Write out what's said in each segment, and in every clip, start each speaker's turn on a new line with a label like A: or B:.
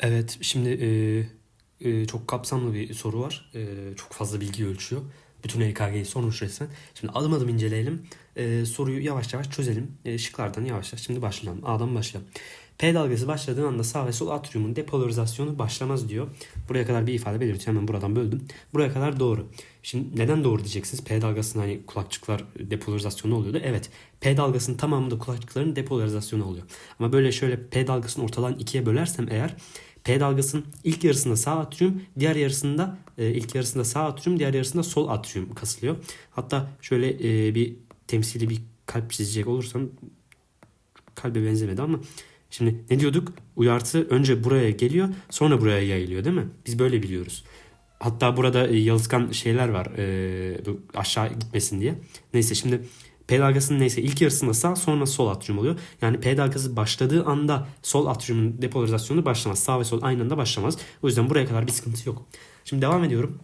A: Evet, şimdi e, e, çok kapsamlı bir soru var. E, çok fazla bilgi ölçüyor. Bütün EKG'yi sormuş resmen. Şimdi adım adım inceleyelim. E, soruyu yavaş yavaş çözelim. E, şıklardan yavaş yavaş. Şimdi başlayalım. A'dan başlayalım. P dalgası başladığı anda sağ ve sol atriumun depolarizasyonu başlamaz diyor. Buraya kadar bir ifade belirtiyor. Hemen buradan böldüm. Buraya kadar doğru. Şimdi neden doğru diyeceksiniz? P dalgasının hani kulakçıklar depolarizasyonu oluyordu. Evet. P dalgasının tamamında kulakçıkların depolarizasyonu oluyor. Ama böyle şöyle P dalgasını ortadan ikiye bölersem eğer P dalgasının ilk yarısında sağ atrium, diğer yarısında e, ilk yarısında sağ atrium, diğer yarısında sol atrium kasılıyor. Hatta şöyle e, bir temsili bir kalp çizecek olursam kalbe benzemedi ama şimdi ne diyorduk? Uyartı önce buraya geliyor, sonra buraya yayılıyor değil mi? Biz böyle biliyoruz. Hatta burada e, yalıtkan şeyler var e, aşağı gitmesin diye. Neyse şimdi P dalgasının neyse ilk yarısında sağ sonra sol atrium oluyor. Yani P dalgası başladığı anda sol atriumun depolarizasyonu başlamaz. Sağ ve sol aynı anda başlamaz. O yüzden buraya kadar bir sıkıntı yok. Şimdi devam ediyorum.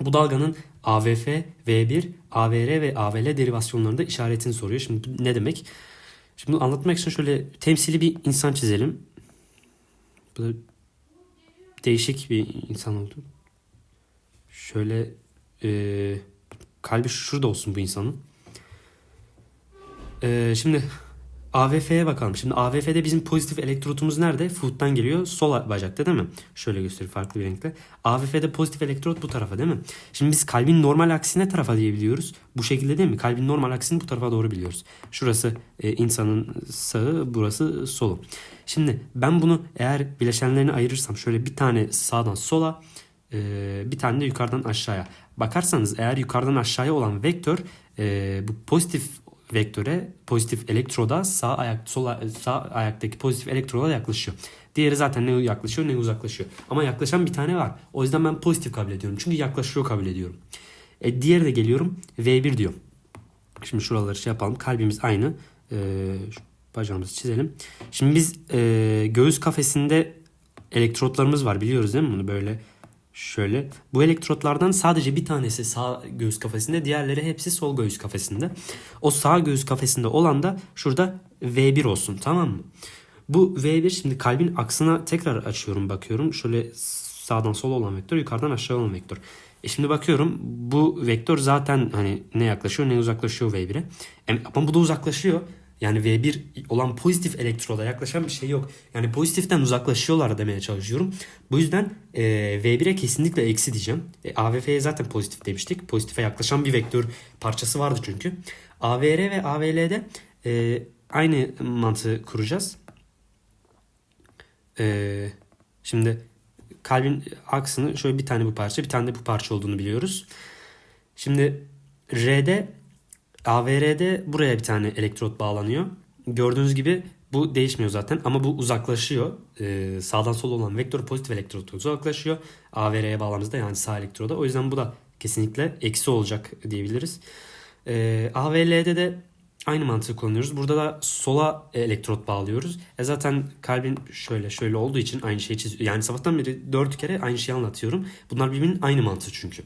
A: Bu dalganın AVF, V1, AVR ve AVL derivasyonlarında işaretini soruyor. Şimdi ne demek? Şimdi anlatmak için şöyle temsili bir insan çizelim. Bu da değişik bir insan oldu. Şöyle e, kalbi şurada olsun bu insanın. Ee, şimdi AVF'ye bakalım. Şimdi AVF'de bizim pozitif elektrotumuz nerede? Foot'tan geliyor. Sol bacakta değil mi? Şöyle göstereyim farklı bir renkle. AVF'de pozitif elektrot bu tarafa değil mi? Şimdi biz kalbin normal aksine tarafa diyebiliyoruz. Bu şekilde değil mi? Kalbin normal aksini bu tarafa doğru biliyoruz. Şurası e, insanın sağı, burası solu. Şimdi ben bunu eğer bileşenlerini ayırırsam şöyle bir tane sağdan sola, e, bir tane de yukarıdan aşağıya. Bakarsanız eğer yukarıdan aşağıya olan vektör e, bu pozitif vektöre pozitif elektroda sağ ayak sol sağ ayaktaki pozitif elektroda yaklaşıyor. Diğeri zaten ne yaklaşıyor ne uzaklaşıyor. Ama yaklaşan bir tane var. O yüzden ben pozitif kabul ediyorum. Çünkü yaklaşıyor kabul ediyorum. E, diğeri de geliyorum V1 diyor. Şimdi şuraları şey yapalım. Kalbimiz aynı. Şu bacağımızı çizelim. Şimdi biz e, göğüs kafesinde elektrotlarımız var biliyoruz değil mi bunu böyle Şöyle bu elektrotlardan sadece bir tanesi sağ göğüs kafesinde diğerleri hepsi sol göğüs kafesinde. O sağ göğüs kafesinde olan da şurada V1 olsun tamam mı? Bu V1 şimdi kalbin aksına tekrar açıyorum bakıyorum. Şöyle sağdan sola olan vektör yukarıdan aşağı olan vektör. E şimdi bakıyorum bu vektör zaten hani ne yaklaşıyor ne uzaklaşıyor V1'e. E, ama bu da uzaklaşıyor. Yani V1 olan pozitif elektroda yaklaşan bir şey yok. Yani pozitiften uzaklaşıyorlar demeye çalışıyorum. Bu yüzden e, V1'e kesinlikle eksi diyeceğim. E, AVF'ye zaten pozitif demiştik. Pozitife yaklaşan bir vektör parçası vardı çünkü. AVR ve AVL'de e, aynı mantığı kuracağız. E, şimdi kalbin aksını şöyle bir tane bu parça bir tane de bu parça olduğunu biliyoruz. Şimdi R'de AVR'de buraya bir tane elektrot bağlanıyor. Gördüğünüz gibi bu değişmiyor zaten ama bu uzaklaşıyor. Ee, sağdan sola olan vektör pozitif elektrot uzaklaşıyor. AVR'ye bağlamamızda yani sağ elektroda. O yüzden bu da kesinlikle eksi olacak diyebiliriz. Ee, AVL'de de aynı mantığı kullanıyoruz. Burada da sola elektrot bağlıyoruz. E zaten kalbin şöyle şöyle olduğu için aynı şeyi çiziyor. Yani sabahtan beri dört kere aynı şeyi anlatıyorum. Bunlar birbirinin aynı mantığı çünkü.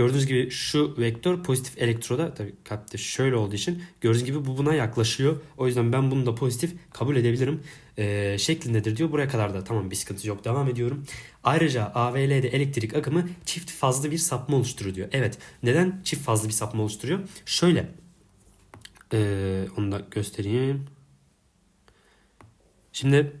A: Gördüğünüz gibi şu vektör pozitif elektroda tabii kalpte şöyle olduğu için gördüğünüz gibi bu buna yaklaşıyor. O yüzden ben bunu da pozitif kabul edebilirim ee, şeklindedir diyor. Buraya kadar da tamam bir sıkıntı yok devam ediyorum. Ayrıca AVL'de elektrik akımı çift fazlı bir sapma oluşturuyor diyor. Evet neden çift fazlı bir sapma oluşturuyor? Şöyle ee, onu da göstereyim. Şimdi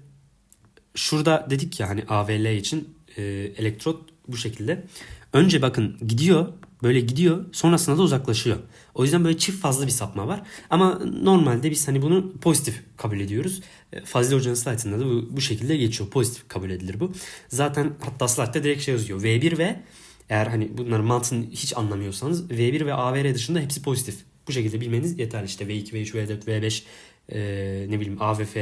A: şurada dedik ya hani AVL için e, elektrot bu şekilde. Önce bakın gidiyor böyle gidiyor sonrasında da uzaklaşıyor. O yüzden böyle çift fazla bir sapma var. Ama normalde biz hani bunu pozitif kabul ediyoruz. E, Fazlı Hoca'nın slaytında da bu, bu şekilde geçiyor. Pozitif kabul edilir bu. Zaten hatta slaytta direkt şey yazıyor. V1 ve eğer hani bunların mantığını hiç anlamıyorsanız V1 ve AVR dışında hepsi pozitif. Bu şekilde bilmeniz yeterli. İşte V2, V3, V4, V5 e, ne bileyim AVF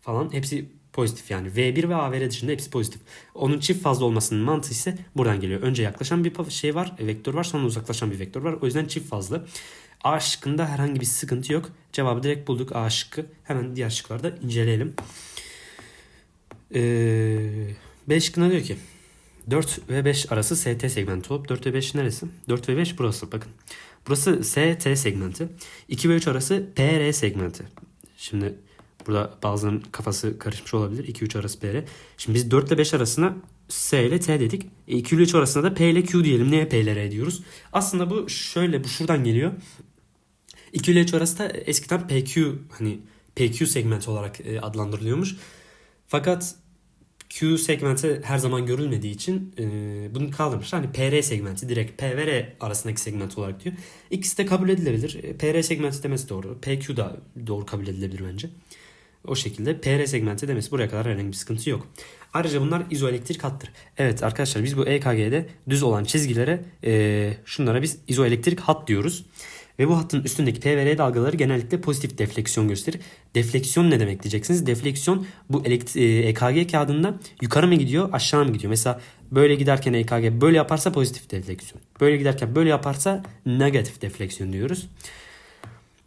A: falan hepsi pozitif yani. V1 ve AVR dışında hepsi pozitif. Onun çift fazla olmasının mantığı ise buradan geliyor. Önce yaklaşan bir şey var, vektör var, sonra uzaklaşan bir vektör var. O yüzden çift fazla. A şıkkında herhangi bir sıkıntı yok. Cevabı direkt bulduk A şıkkı. Hemen diğer şıklarda inceleyelim. Ee, B şıkkında diyor ki 4 ve 5 arası ST segmenti olup 4 ve 5 neresi? 4 ve 5 burası bakın. Burası ST segmenti. 2 ve 3 arası PR segmenti. Şimdi Burada bazılarının kafası karışmış olabilir. 2-3 arası PR. Şimdi biz 4 ile 5 arasına S ile T dedik. E, 2 ile 3 arasında da P ile Q diyelim. Neye P ile R diyoruz? Aslında bu şöyle bu şuradan geliyor. 2 ile 3 arası da eskiden PQ hani PQ segmenti olarak e, adlandırılıyormuş. Fakat Q segmenti her zaman görülmediği için e, bunu kaldırmışlar. Hani PR segmenti direkt P ve R arasındaki segment olarak diyor. İkisi de kabul edilebilir. E, PR segmenti demesi doğru. PQ da doğru kabul edilebilir bence. O şekilde PR segmenti demesi buraya kadar herhangi bir sıkıntı yok. Ayrıca bunlar izoelektrik hattır. Evet arkadaşlar biz bu EKG'de düz olan çizgilere e, şunlara biz izoelektrik hat diyoruz. Ve bu hattın üstündeki P ve R dalgaları genellikle pozitif defleksiyon gösterir. Defleksiyon ne demek diyeceksiniz. Defleksiyon bu elekt- e, EKG kağıdında yukarı mı gidiyor aşağı mı gidiyor? Mesela böyle giderken EKG böyle yaparsa pozitif defleksiyon. Böyle giderken böyle yaparsa negatif defleksiyon diyoruz.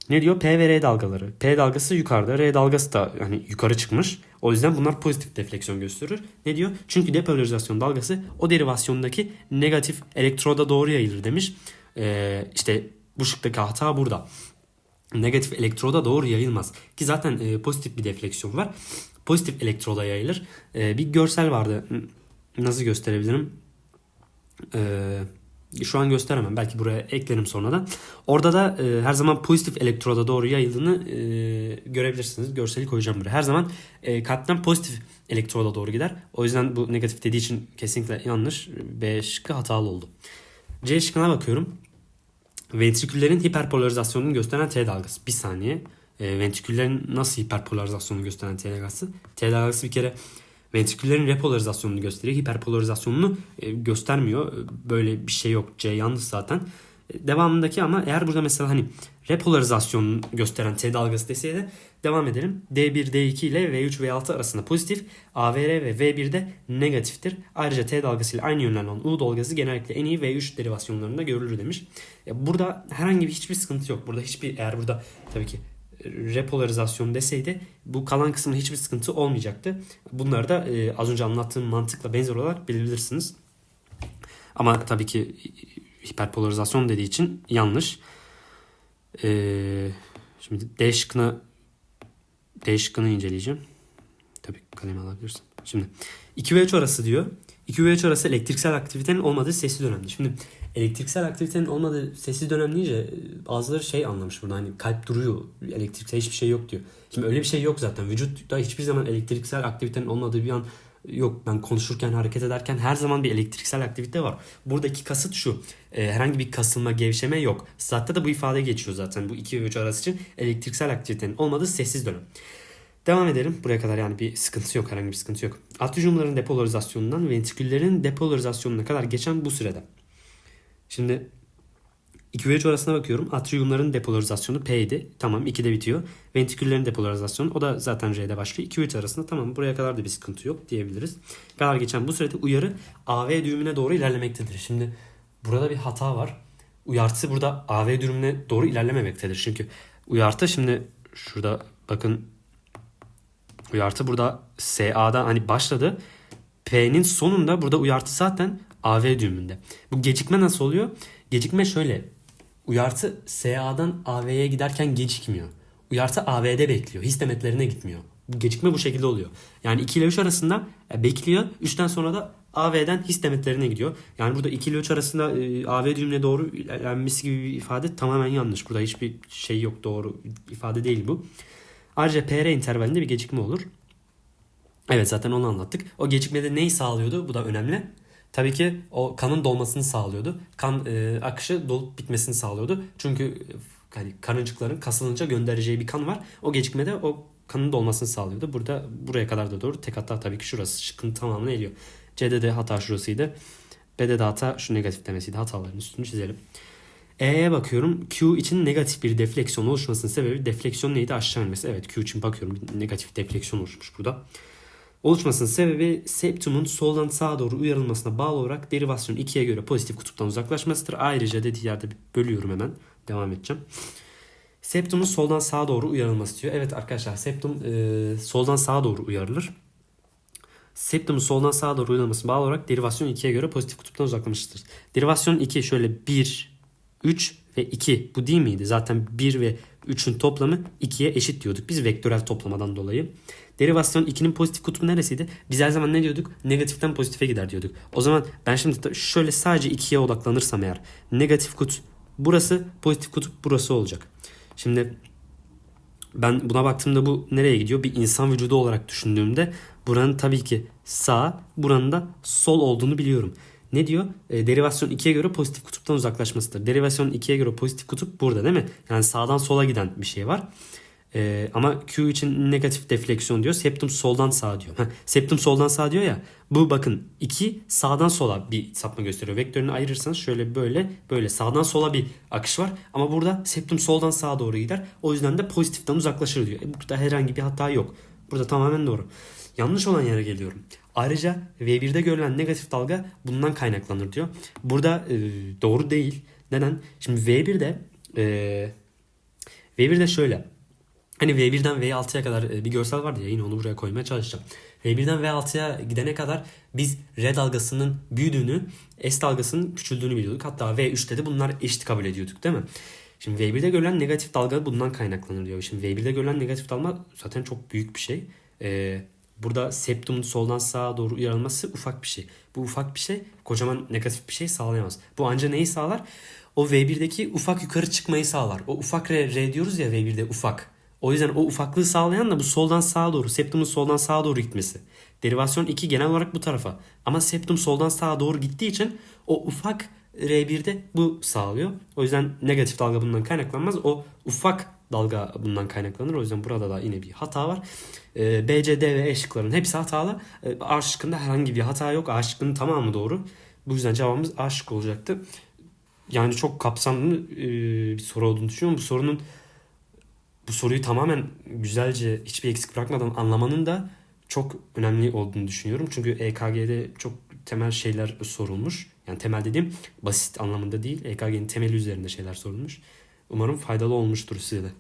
A: Ne diyor? P ve R dalgaları. P dalgası yukarıda, R dalgası da hani yukarı çıkmış. O yüzden bunlar pozitif defleksiyon gösterir. Ne diyor? Çünkü depolarizasyon dalgası o derivasyondaki negatif elektroda doğru yayılır demiş. Ee, işte bu şıktaki hata burada. Negatif elektroda doğru yayılmaz. Ki zaten e, pozitif bir defleksiyon var. Pozitif elektroda yayılır. E, bir görsel vardı. Nasıl gösterebilirim? Eee şu an gösteremem. Belki buraya eklerim sonradan. Orada da e, her zaman pozitif elektroda doğru yayıldığını e, görebilirsiniz. Görseli koyacağım buraya. Her zaman e, kalpten pozitif elektroda doğru gider. O yüzden bu negatif dediği için kesinlikle yanlış. B şıkkı hatalı oldu. C şıkkına bakıyorum. Ventriküllerin hiperpolarizasyonunu gösteren T dalgası. Bir saniye. E, ventriküllerin nasıl hiperpolarizasyonunu gösteren T dalgası? T dalgası bir kere ventriküllerin repolarizasyonunu gösteriyor. Hiperpolarizasyonunu e, göstermiyor. Böyle bir şey yok. C yanlış zaten. E, devamındaki ama eğer burada mesela hani repolarizasyonunu gösteren T dalgası deseydi devam edelim. D1, D2 ile V3, V6 arasında pozitif. AVR ve V1'de negatiftir. Ayrıca T dalgası ile aynı yönlerden olan U dalgası genellikle en iyi V3 derivasyonlarında görülür demiş. E, burada herhangi bir hiçbir sıkıntı yok. Burada hiçbir eğer burada tabii ki repolarizasyon deseydi bu kalan kısmında hiçbir sıkıntı olmayacaktı. Bunları da e, az önce anlattığım mantıkla benzer olarak bilebilirsiniz. Ama tabii ki hiperpolarizasyon dediği için yanlış. E, şimdi D şıkkını D şıkkını inceleyeceğim. Tabii kalemi alabilirsin. Şimdi 2 ve 3 arası diyor. 2 ve 3 arası elektriksel aktivitenin olmadığı sessiz dönemdi. Şimdi elektriksel aktivitenin olmadığı sessiz dönem deyince bazıları şey anlamış burada hani kalp duruyor elektriksel hiçbir şey yok diyor. Şimdi öyle bir şey yok zaten vücutta hiçbir zaman elektriksel aktivitenin olmadığı bir an yok ben konuşurken hareket ederken her zaman bir elektriksel aktivite var. Buradaki kasıt şu e, herhangi bir kasılma gevşeme yok. Saatte de bu ifade geçiyor zaten bu 2 ve 3 arası için elektriksel aktivitenin olmadığı sessiz dönem. Devam edelim. Buraya kadar yani bir sıkıntı yok. Herhangi bir sıkıntı yok. Atriumların depolarizasyonundan ventriküllerin depolarizasyonuna kadar geçen bu sürede. Şimdi 2 ve 3 arasına bakıyorum. Atriumların depolarizasyonu P'ydi. Tamam 2'de bitiyor. Ventriküllerin depolarizasyonu o da zaten R'de başlıyor. 2 ve 3 arasında tamam buraya kadar da bir sıkıntı yok diyebiliriz. Kadar geçen bu sürede uyarı AV düğümüne doğru ilerlemektedir. Şimdi burada bir hata var. Uyartısı burada AV düğümüne doğru ilerlememektedir. Çünkü uyartı şimdi şurada bakın uyartı burada SA'da hani başladı. P'nin sonunda burada uyartı zaten AV düğümünde. Bu gecikme nasıl oluyor? Gecikme şöyle. Uyartı SA'dan AV'ye giderken gecikmiyor. Uyartı AV'de bekliyor. His demetlerine gitmiyor. Gecikme bu şekilde oluyor. Yani 2 ile 3 arasında e, bekliyor. 3'ten sonra da AV'den his demetlerine gidiyor. Yani burada 2 ile 3 arasında e, AV düğümüne doğru ilerlenmesi gibi bir ifade tamamen yanlış. Burada hiçbir şey yok doğru ifade değil bu. Ayrıca PR intervalinde bir gecikme olur. Evet zaten onu anlattık. O gecikmede neyi sağlıyordu? Bu da önemli. Tabii ki o kanın dolmasını sağlıyordu. Kan e, akışı dolup bitmesini sağlıyordu. Çünkü e, hani karıncıkların kasılınca göndereceği bir kan var. O gecikmede o kanın dolmasını sağlıyordu. Burada buraya kadar da doğru. Tek hata tabii ki şurası. Şıkkın tamamını eliyor. C'de de hata şurasıydı. B'de de hata şu negatif demesiydi. Hataların üstünü çizelim. E'ye bakıyorum. Q için negatif bir defleksiyon oluşmasının sebebi defleksiyon neydi? Aşağı inmesi. Evet Q için bakıyorum. Negatif defleksiyon oluşmuş burada. Oluşmasının sebebi septumun soldan sağa doğru uyarılmasına bağlı olarak derivasyon 2'ye göre pozitif kutuptan uzaklaşmasıdır. Ayrıca dediği yerde bölüyorum hemen. Devam edeceğim. Septumun soldan sağa doğru uyarılması diyor. Evet arkadaşlar septum e, soldan sağa doğru uyarılır. Septumun soldan sağa doğru uyarılmasına bağlı olarak derivasyon 2'ye göre pozitif kutuptan uzaklaşmıştır. Derivasyon 2 şöyle 1, 3 ve 2 bu değil miydi? Zaten 1 ve 3'ün toplamı 2'ye eşit diyorduk. Biz vektörel toplamadan dolayı. Derivasyon 2'nin pozitif kutbu neresiydi? Biz her zaman ne diyorduk? Negatiften pozitife gider diyorduk. O zaman ben şimdi şöyle sadece 2'ye odaklanırsam eğer negatif kut burası, pozitif kutup burası olacak. Şimdi ben buna baktığımda bu nereye gidiyor? Bir insan vücudu olarak düşündüğümde buranın tabii ki sağ, buranın da sol olduğunu biliyorum. Ne diyor? E, derivasyon 2'ye göre pozitif kutuptan uzaklaşmasıdır. Derivasyon 2'ye göre pozitif kutup burada değil mi? Yani sağdan sola giden bir şey var. E, ama Q için negatif defleksiyon diyor. Septum soldan sağa diyor. Septum soldan sağa diyor ya. Bu bakın 2 sağdan sola bir sapma gösteriyor. Vektörünü ayırırsanız şöyle böyle böyle sağdan sola bir akış var. Ama burada septum soldan sağa doğru gider. O yüzden de pozitiften uzaklaşır diyor. E, burada herhangi bir hata yok. Burada tamamen doğru. Yanlış olan yere geliyorum. Ayrıca V1'de görülen negatif dalga bundan kaynaklanır diyor. Burada e, doğru değil. Neden? Şimdi V1'de e, V1'de şöyle. Hani V1'den V6'ya kadar e, bir görsel vardı ya yine onu buraya koymaya çalışacağım. V1'den V6'ya gidene kadar biz R dalgasının büyüdüğünü, S dalgasının küçüldüğünü biliyorduk. Hatta V3'te de bunlar eşit kabul ediyorduk değil mi? Şimdi V1'de görülen negatif dalga bundan kaynaklanır diyor. Şimdi V1'de görülen negatif dalga zaten çok büyük bir şey. Ee, burada septumun soldan sağa doğru uyarılması ufak bir şey. Bu ufak bir şey kocaman negatif bir şey sağlayamaz. Bu ancak neyi sağlar? O V1'deki ufak yukarı çıkmayı sağlar. O ufak R, R diyoruz ya V1'de ufak. O yüzden o ufaklığı sağlayan da bu soldan sağa doğru, septumun soldan sağa doğru gitmesi. Derivasyon 2 genel olarak bu tarafa. Ama septum soldan sağa doğru gittiği için o ufak R1'de bu sağlıyor. O yüzden negatif dalga bundan kaynaklanmaz. O ufak dalga bundan kaynaklanır. O yüzden burada da yine bir hata var. Ee, B, C, D ve E şıkların hepsi hatalı. Ee, A şıkkında herhangi bir hata yok. A şıkkının tamamı doğru. Bu yüzden cevabımız A şıkkı olacaktı. Yani çok kapsamlı e, bir soru olduğunu düşünüyorum. Bu sorunun bu soruyu tamamen güzelce hiçbir eksik bırakmadan anlamanın da çok önemli olduğunu düşünüyorum. Çünkü EKG'de çok temel şeyler sorulmuş. Yani temel dediğim basit anlamında değil. EKG'nin temeli üzerinde şeyler sorulmuş. Umarım faydalı olmuştur size de.